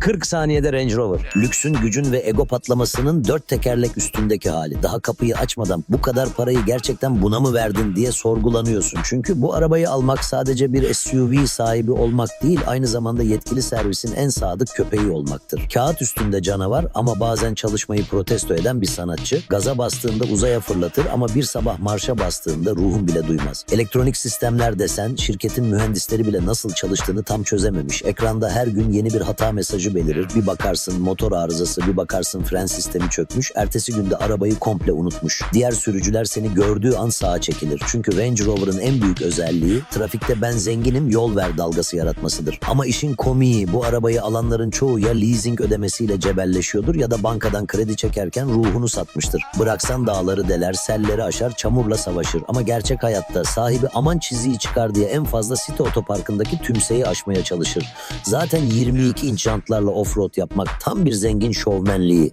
40 saniyede Range Rover. Lüksün, gücün ve ego patlamasının dört tekerlek üstündeki hali. Daha kapıyı açmadan bu kadar parayı gerçekten buna mı verdin diye sorgulanıyorsun. Çünkü bu arabayı almak sadece bir SUV sahibi olmak değil, aynı zamanda yetkili servisin en sadık köpeği olmaktır. Kağıt üstünde canavar ama bazen çalışmayı protesto eden bir sanatçı. Gaza bastığında uzaya fırlatır ama bir sabah marşa bastığında ruhun bile duymaz. Elektronik sistemler desen şirketin mühendisleri bile nasıl çalıştığını tam çözememiş. Ekranda her gün yeni bir hata mesajı belirir. Bir bakarsın motor arızası, bir bakarsın fren sistemi çökmüş. Ertesi günde arabayı komple unutmuş. Diğer sürücüler seni gördüğü an sağa çekilir. Çünkü Range Rover'ın en büyük özelliği trafikte ben zenginim yol ver dalgası yaratmasıdır. Ama işin komiği bu arabayı alanların çoğu ya leasing ödemesiyle cebelleşiyordur ya da bankadan kredi çekerken ruhunu satmıştır. Bıraksan dağları deler, selleri aşar, çamurla savaşır. Ama gerçek hayatta sahibi aman çiziyi çıkar diye en fazla site otoparkındaki tümseyi aşmaya çalışır. Zaten 22 inç jantlarla offroad yapmak tam bir zengin şovmenliği.